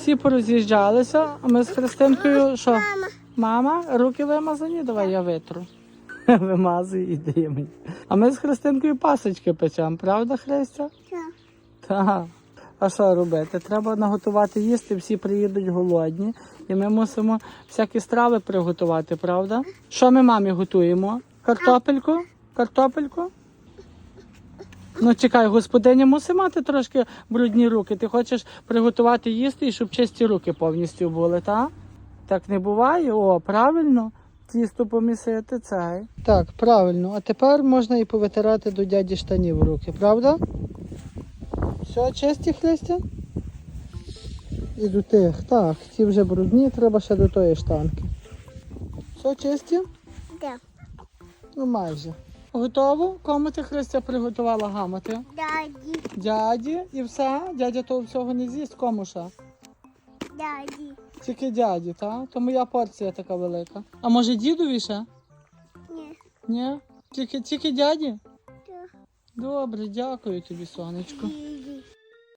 Всі пороз'їжджалися, а ми з Христинкою що? Мама. Мама, руки вимазані, давай я витру. Вимазуй і дає мені. А ми з Христинкою пасочки печемо, правда, Христя? Так. Так. А що робити? Треба наготувати їсти, всі приїдуть голодні. І ми мусимо всякі страви приготувати, правда? Що ми мамі готуємо? Картопельку? Картопельку? Ну чекай, господиня мусить мати трошки брудні руки. Ти хочеш приготувати їсти і щоб чисті руки повністю були, так? Так не буває? О, правильно. Тісто помісити цей. Так, правильно. А тепер можна і повитирати до дяді штанів руки, правда? Все, чисті Христя? І до тих. Так, ті вже брудні, треба ще до тої штанки. Все чисті? Так. Ну майже. Готово? Кому ти Христя приготувала гамати? Дяді. Дяді і все? Дядя того всього не з'їсть, кому ще? Дяді. Тільки дяді, так? То моя порція така велика. А може дідові ще? Ні. Ні? Тільки, тільки дяді? Так. Добре, дякую тобі, сонечко.